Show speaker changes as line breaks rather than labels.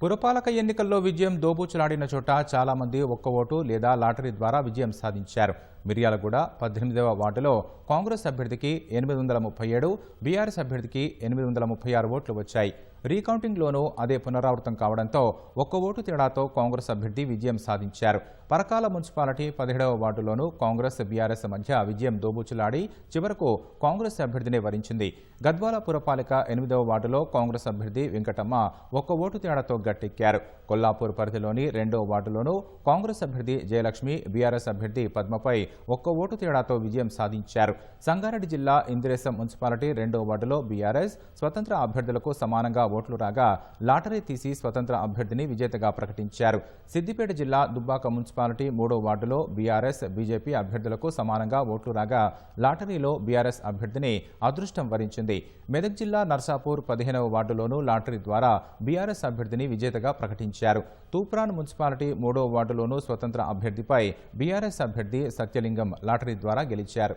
పురపాలక ఎన్నికల్లో విజయం దోబూచులాడిన చోట చాలా మంది ఒక్క ఓటు లేదా లాటరీ ద్వారా విజయం సాధించారు. మిర్యాలగూడ పద్దెనిమిదవ వార్డులో కాంగ్రెస్ అభ్యర్థికి ఎనిమిది వందల ముప్పై ఏడు బీఆర్ఎస్ అభ్యర్థికి ఎనిమిది వందల ముప్పై ఆరు ఓట్లు వచ్చాయి. రీకౌంటింగ్లోనూ అదే పునరావృతం కావడంతో ఒక్క ఓటు తేడాతో కాంగ్రెస్ అభ్యర్థి విజయం సాధించారు. పరకాల మున్సిపాలిటీ పదిహేడవ వార్డులోనూ కాంగ్రెస్ బీఆర్ఎస్ మధ్య విజయం దోబూచులాడి చివరకు కాంగ్రెస్ అభ్యర్థిని వరించింది. గద్వాల పురపాలిక ఎనిమిదవ వార్డులో కాంగ్రెస్ అభ్యర్థి వెంకటమ్మ ఒక్క ఓటు తేడాతో గట్టెక్కారు. కొల్లాపూర్ పరిధిలోని రెండో వార్డులోనూ కాంగ్రెస్ అభ్యర్థి జయలక్ష్మి బీఆర్ఎస్ అభ్యర్థి పద్మపై ఒక్క ఓటు తేడాతో విజయం సాధించారు. సంగారెడ్డి జిల్లా ఇందిరేశం మున్సిపాలిటీ రెండో వార్డులో బీఆర్ఎస్ స్వతంత్ర అభ్యర్థులకు సమానంగా ఓట్లు రాగా లాటరీ తీసి స్వతంత్ర అభ్యర్థిని విజేతగా ప్రకటించారు. సిద్దిపేట జిల్లా దుబ్బాక మున్సిపాలిటీ మూడో వార్డులో బీఆర్ఎస్ బీజేపీ అభ్యర్థులకు సమానంగా ఓట్లు రాగా లాటరీలో బీఆర్ఎస్ అభ్యర్థిని అదృష్టం వరించింది. మెదక్ జిల్లా నర్సాపూర్ పదిహేనవ వార్డులోనూ లాటరీ ద్వారా బీఆర్ఎస్ అభ్యర్థిని విజేతగా ప్రకటించారు. తూప్రాన్ మున్సిపాలిటీ మూడో వార్డులోనూ స్వతంత్ర అభ్యర్థిపై బీఆర్ఎస్ అభ్యర్థి సత్యలింగం లాటరీ ద్వారా గెలిచారు.